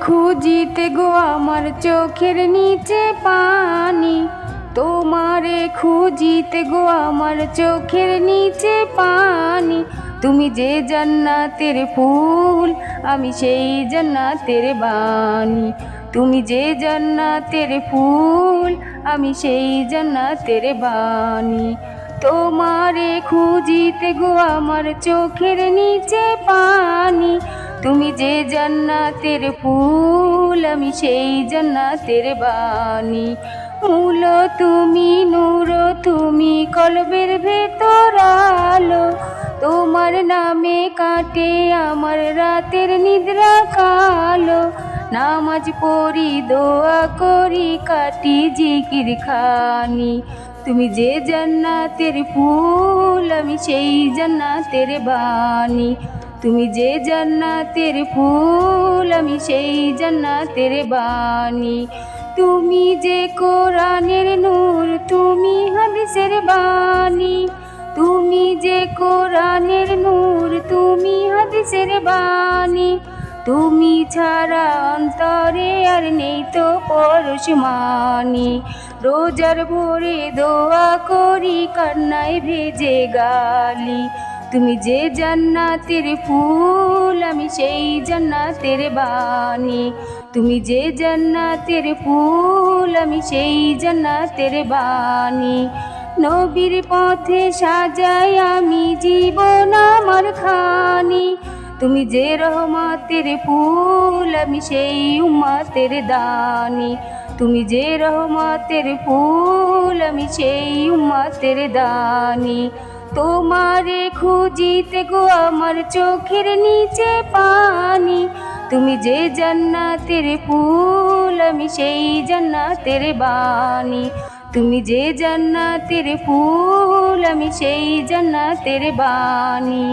খুঁজিতে গো আমার চোখের নিচে পানি। তোমারে খুঁজিতে গো আমার চোখের নিচে পানি। তুমি যে জান্নাতের ফুল, আমি সেই জান্নাতের বাণী। তুমি যে জান্নাতের ফুল, আমি সেই জান্নাতের বাণী। তোমারে খুঁজিতে গো আমার চোখের নিচে পানি। যে জান্নাতের ফুল, আমি সেই জান্নাতের বাণী। মূল তুমি নূর, তুমি কলবের ভেতর আলো। তোমার নামে কাটে আমার রাতের নিদ্রা কালো। নামাজ পড়ি, দোয়া করি, কাটি জিকির খানি। তুমি যে জান্নাতের ফুল, আমি সেই জান্নাতের বাণী। তুমি যে জান্নাতের ফুল, আমি সেই জান্নাতের বাণী। তুমি যে কোরআনের নূর, তুমি হাদিসের বাণী। তুমি যে কোরআনের নূর, তুমি হাদিসের বাণী। তুমি ছাড়া অন্তরে আর নেই তো পরশ মানি। রোজার ভোরে দোয়া করি, কান্নায় ভেজে গালি। তুমি যে জান্নাতের ফুল, আমি সেই জান্নাতের বাণী। তুমি যে জান্নাতের ফুল, আমি সেই জান্নাতের বাণী। নবীর পথে সাজাই আমি জীবন আমার খানি। তুমি যে রহমতের ফুল, আমি সেই উম্মতের দানি। তুমি যে রহমতের ফুল, আমি সেই উম্মতের দানি। তোমারে খুঁজিতে গো আমার চোখের নিচে পানি। তুমি যে জান্নাতের ফুল, আমি সেই জান্নাতের বাণী। তুমি যে জান্নাতের ফুল, আমি সেই জান্নাতের বাণী।